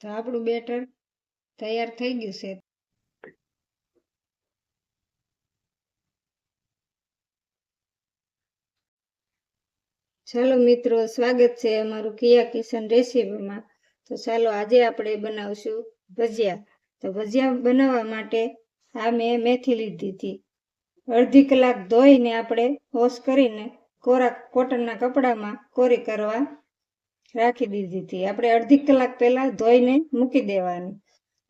તો આપણું બેટર તૈયાર થઈ ગયું છે. ચાલો મિત્રો, સ્વાગત છે અમારું કિયા કિશન રેસીપીમાં. તો ચાલો આજે આપણે બનાવશું ભજીયા. તો ભજીયા બનાવવા માટે આ મેં મેથી લીધી હતી. અડધી કલાક ધોઈને આપણે વોશ કરીને કોરા કોટનના કપડામાં કોરી કરવા રાખી દીધી હતી. આપણે અડધી કલાક પહેલા ધોઈને મૂકી દેવાની.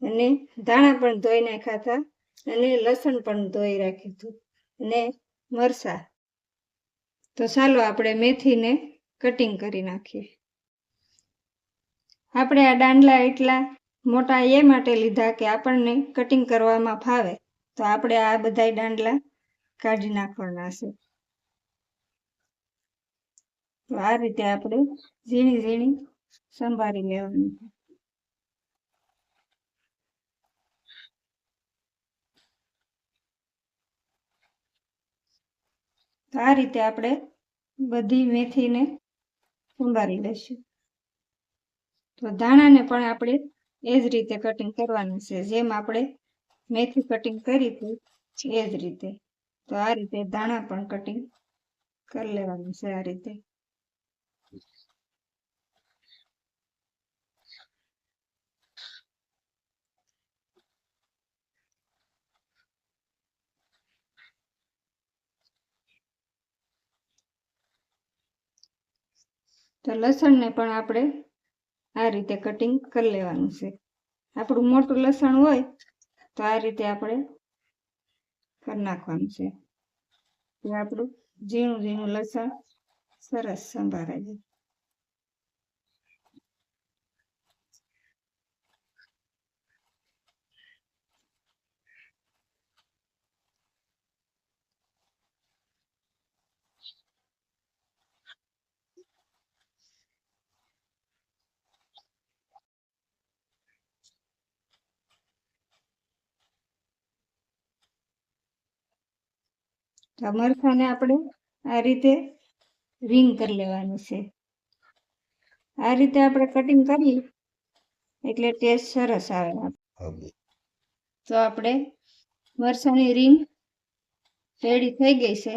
અને ધાણા પણ ધોઈ નાખ્યા હતા. અને લસણ પણ ધોઈ રાખ્યું હતું. અને મરસા. તો ચાલો આપણે મેથીને કટિંગ કરી નાખીએ. આપણે આ દાંડલા એટલા મોટા એ માટે લીધા કે આપણને કટિંગ કરવામાં ફાવે. તો આપણે આ બધા દાંડલા કાઢી નાખવાના છે. તો આ રીતે આપણે ઝીણી ઝીણી સંભાળી લેવાની. આ રીતે આપણે બધી મેથીને સંભાળી લઈશું. તો ધાણાને પણ આપણે એ જ રીતે કટિંગ કરવાનું છે. જેમ આપણે મેથી કટિંગ કરી એ જ રીતે. તો આ રીતે ધાણા પણ કટિંગ કરી લેવાનું છે આ રીતે. તો લસણને પણ આપણે આ રીતે કટિંગ કરી લેવાનું છે. આપણું મોટું લસણ હોય તો આ રીતે આપણે કરી નાખવાનું છે. આપણું ઝીણું ઝીણું લસણ સરસ સંભાળાય જાય તો આપણે આ રીતે રિંગ કરી લેવાનું છે. આ રીતે આપણે કટિંગ કરીએ એટલે ટેસ્ટ સરસ આવે તો આપણે મરસાની રિંગ રેડી થઈ ગઈ છે.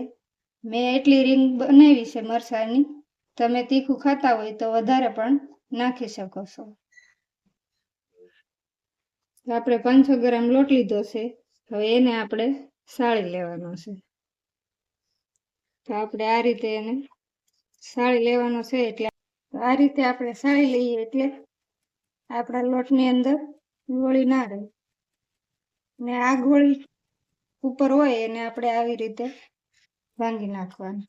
મેં એટલી રિંગ બનાવી છે મરસાની. તમે તીખું ખાતા હોય તો વધારે પણ નાખી શકો છો. આપણે પાંચસો ગ્રામ લોટ લીધો છે. હવે એને આપણે સાળી લેવાનો છે. તો આપણે આ રીતે એને સાળી લેવાનો છે એટલે આ રીતે આપણે સાળી લઈએ એટલે આપણા લોટની અંદર ગોળી ના રહે. ને આ ગોળી ઉપર હોય એને આપણે આવી રીતે ભાંગી નાખવાની.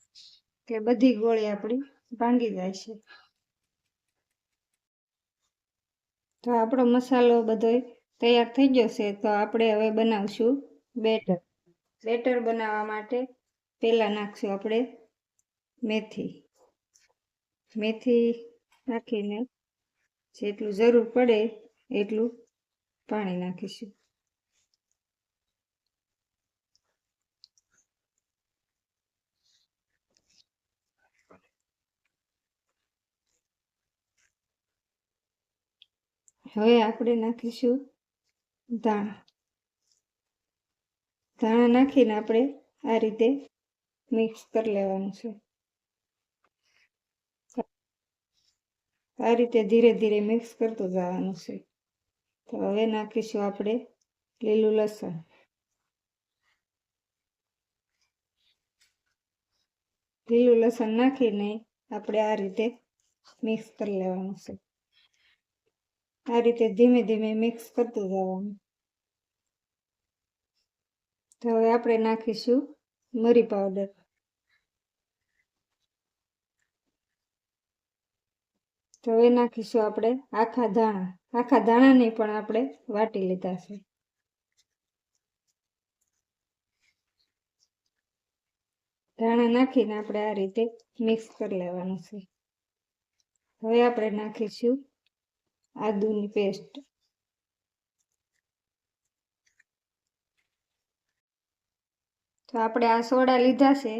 એટલે બધી ગોળી આપણી ભાંગી જાય છે. તો આપણો મસાલો બધો તૈયાર થઈ ગયો છે તો આપણે હવે બનાવશું બેટર. બેટર બનાવવા માટે પહેલાં નાખશું આપણે મેથી મેથી નાખીને જેટલું જરૂર પડે એટલું પાણી નાખીશું. હવે આપણે નાખીશું ધાણા. ધાણા નાખીને આપણે આ રીતે મિક્સ કરી લેવાનું છે આ રીતે ધીરે ધીરે મિક્સ કરતું જવાનું છે તો હવે નાખીશું આપણે લીલું લસણ લીલું લસણ નાખીને આપણે આ રીતે મિક્સ કરી લેવાનું છે આ રીતે ધીમે ધીમે મિક્સ કરતું જવાનું તો હવે આપણે નાખીશું મરી પાવડર તો હવે નાખીશું આપણે આખા ધાણા, આખા ધાણાને પણ આપણે વાટી લીધા છે. ધાણા નાખીને આપણે આ રીતે મિક્સ કરી લેવાનું છે. હવે આપણે નાખીશું આદુની પેસ્ટ. તો આપણે આ સોડા લીધા છે,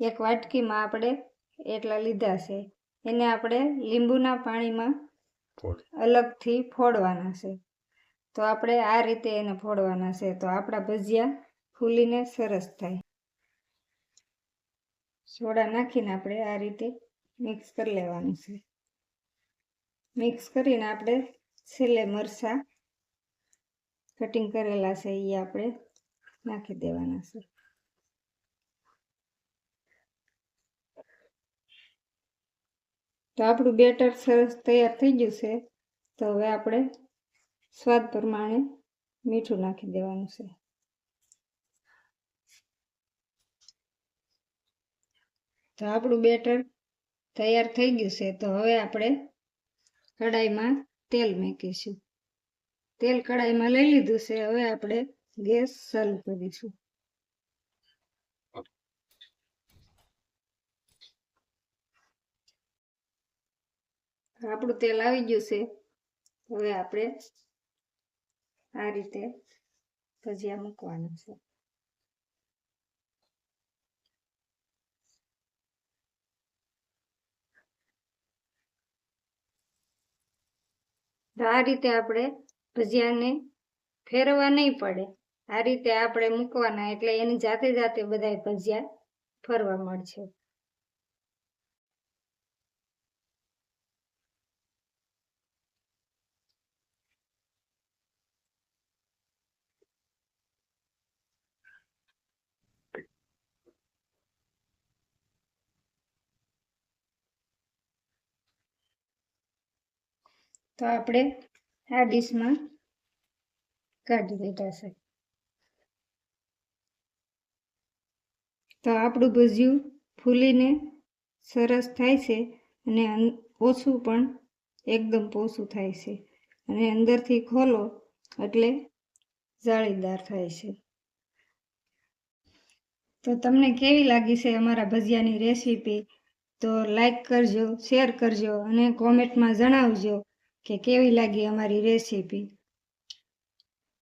એક વાટકીમાં આપણે એટલા લીધા છે. એને આપણે લીંબુના પાણીમાં અલગથી ફોડવાના છે. તો આપણે આ રીતે એને ફોડવાના છે. તો આપણા ભજીયા ફૂલીને સરસ થાય. સોડા નાખીને આપણે આ રીતે મિક્સ કરી લેવાનું છે. મિક્સ કરીને આપણે છેલ્લે મરચાં કટિંગ કરેલા છે એ આપણે નાખી દેવાના છે. તો આપણું બેટર સરસ તૈયાર થઈ ગયું છે. તો હવે આપણે સ્વાદ પ્રમાણે મીઠું નાખી દેવાનું છે. તો આપણું બેટર તૈયાર થઈ ગયું છે. તો હવે આપણે કડાઈમાં તેલ મૂકીશું. તેલ કડાઈમાં લઈ લીધું છે. હવે આપણે ગેસ ચાલુ કરીશું. આપણું તેલ આવી ગયું છે. હવે આપણે આ રીતે ભજીયા મૂકવાના છે. આ રીતે આપણે ભજીયાને ફેરવવા નહીં પડે. આ રીતે આપણે મૂકવાના એટલે એની જાતે જાતે બધા ભજીયા ફરવા મળશે. તો આપણે આ ડીશમાં કાઢી દીધા છે. તો આપણું ભજીયું ફૂલીને સરસ થાય છે અને ઓછું પણ એકદમ પોસું થાય છે અને અંદરથી ખોલો એટલે જાળીદાર થાય છે. તો તમને કેવી લાગી છે અમારા ભજીયાની રેસીપી? તો લાઈક કરજો, શેર કરજો અને કોમેન્ટમાં જણાવજો. કે કેવી લાગી અમારી રેસીપી